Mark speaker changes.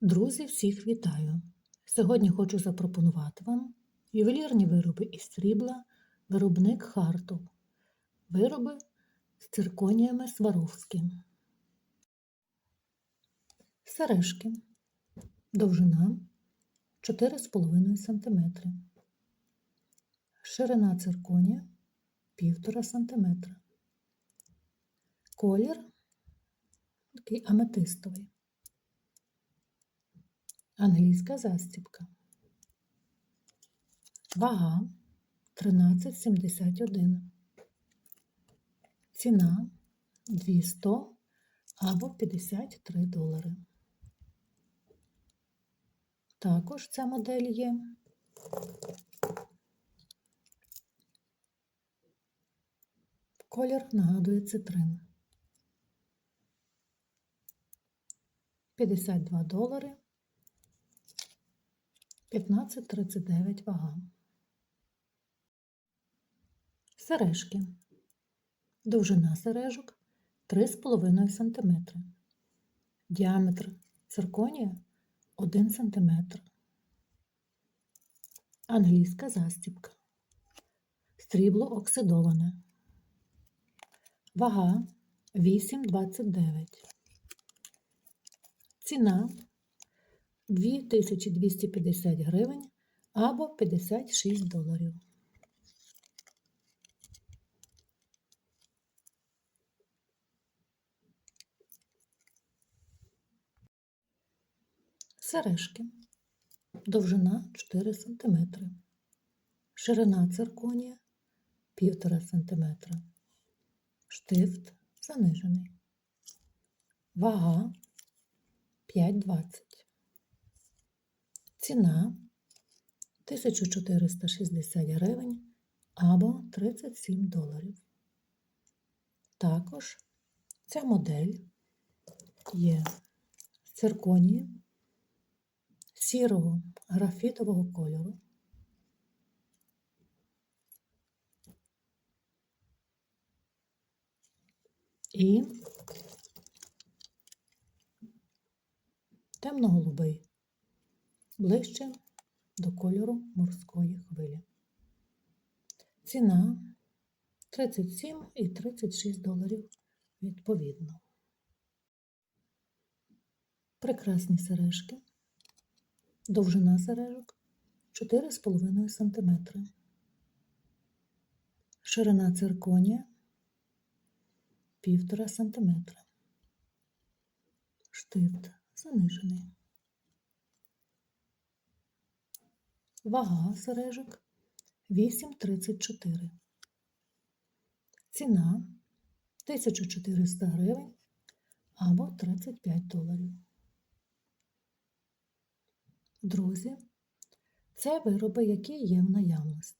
Speaker 1: Друзі, всіх вітаю! Сьогодні хочу запропонувати вам ювелірні вироби із срібла, виробник Харту. Вироби з цирконіями Сваровські. Сережки. Довжина 4,5 см. Ширина цирконія 1,5 см. Колір такий аметистовий. Англійська застібка. Вага 13,71. Ціна 200 або 53 долари. Також ця модель є. Колір нагадує цитрин. 52 долари. 15,39 вага. Сережки. Довжина сережок 3,5 см. Діаметр цирконія 1 см. Англійська застібка. Стрібло оксидоване. Вага 8,29. Ціна 2250 гривень або 56 доларів. Сережки. Довжина 4 см. Ширина цирконія 1,5 см. Штифт занижений. Вага 5,20. Ціна 1460 гривень або 37 доларів. Також ця модель є з цирконії сірого графітового кольору. І темно-голубий ближче до кольору морської хвилі. Ціна 37 і 36 доларів відповідно. Прекрасні сережки. Довжина сережок 4,5 см. Ширина цирконія 1,5 см. Штифт занижений. Вага сережок 8,34. Ціна 1400 гривень або 35 доларів. Друзі, це вироби, які є в наявності.